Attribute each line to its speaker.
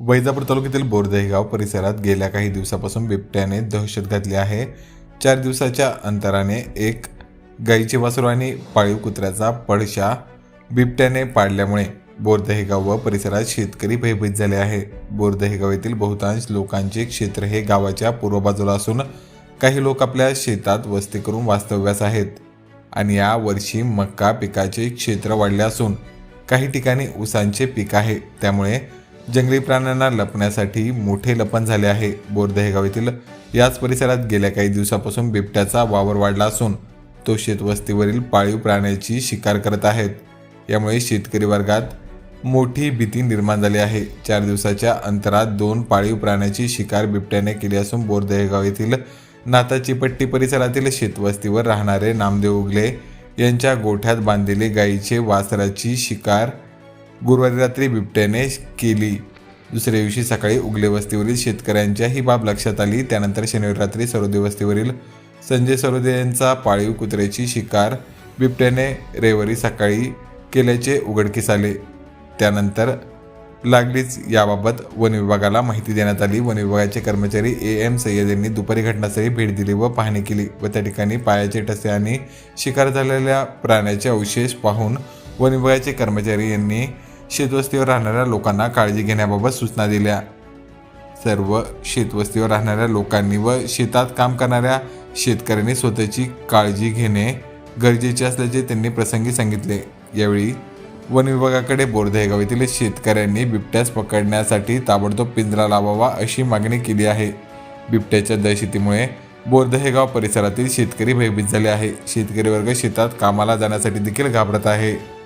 Speaker 1: वैजापूर तालुक्यातील बोरदहेगाव परिसरात गेल्या काही दिवसापासून बिबट्याने दहशत घातली आहे. चार दिवसाच्या अंतराने एक गाईचे वासरू आणि पाळीव कुत्र्याचा पडशा बिबट्याने पाडल्यामुळे बोरदहेगाव व परिसरात शेतकरी भयभीत झाले आहे. बोरदहेगाव येथील बहुतांश लोकांचे क्षेत्र हे गावाच्या पूर्व बाजूला असून काही लोक आपल्या शेतात वस्ती करून वास्तव्यास आहेत आणि या वर्षी मक्का पिकाचे क्षेत्र वाढले असून काही ठिकाणी ऊसांचे पीक आहे. त्यामुळे जंगली प्राण्यांना लपण्यासाठी मोठे लपन झाले आहे. बोरदहेगाव येथील याच परिसरात गेल्या काही दिवसापासून बिबट्याचा वावर वाढला असून तो शेतवस्तीवरील पाळीव प्राण्याची शिकार करत आहेत. यामुळे शेतकरी वर्गात मोठी भीती निर्माण झाली आहे. चार दिवसाच्या अंतरात दोन पाळीव प्राण्याची शिकार बिबट्याने केली असून बोरदहेगाव येथील नाताची पट्टी परिसरातील शेतवस्तीवर राहणारे नामदेव उगले यांच्या गोठ्यात बांधलेले गायीचे वासराची शिकार गुरुवारी रात्री बिबट्याने केली. दुसऱ्या दिवशी सकाळी उगले वस्तीवरील शेतकऱ्यांच्या ही बाब लक्षात आली. त्यानंतर शनिवारी रात्री सरोदे वस्तीवरील संजय सरोदे यांचा पाळीव कुत्र्याची शिकार बिबट्याने रविवारी सकाळी केल्याचे उघडकीस आले. त्यानंतर लागलीच याबाबत वन विभागाला माहिती देण्यात आली. वन विभागाचे कर्मचारी ए. एम. सय्यद यांनी दुपारी घटनास्थळी भेट दिली व पाहणी केली व त्या ठिकाणी पायाचे ठसे आणि शिकार झालेल्या प्राण्याचे अवशेष पाहून वन विभागाचे कर्मचारी यांनी शेतवस्तीवर राहणाऱ्या लोकांना काळजी घेण्याबाबत सूचना दिल्या. सर्व शेतवस्तीवर राहणाऱ्या लोकांनी व शेतात काम करणाऱ्या शेतकऱ्यांनी स्वतःची काळजी घेणे गरजेचे असल्याचे त्यांनी प्रसंगी सांगितले. यावेळी वन विभागाकडे बोरदहेगाव येथील शेतकऱ्यांनी बिबट्यास पकडण्यासाठी ताबडतोब पिंजरा लावावा अशी मागणी केली आहे. बिबट्याच्या दहशतीमुळे बोरदहेगाव परिसरातील शेतकरी भयभीत झाले आहे. शेतकरी वर्ग शेतात कामाला जाण्यासाठी देखील घाबरत आहे.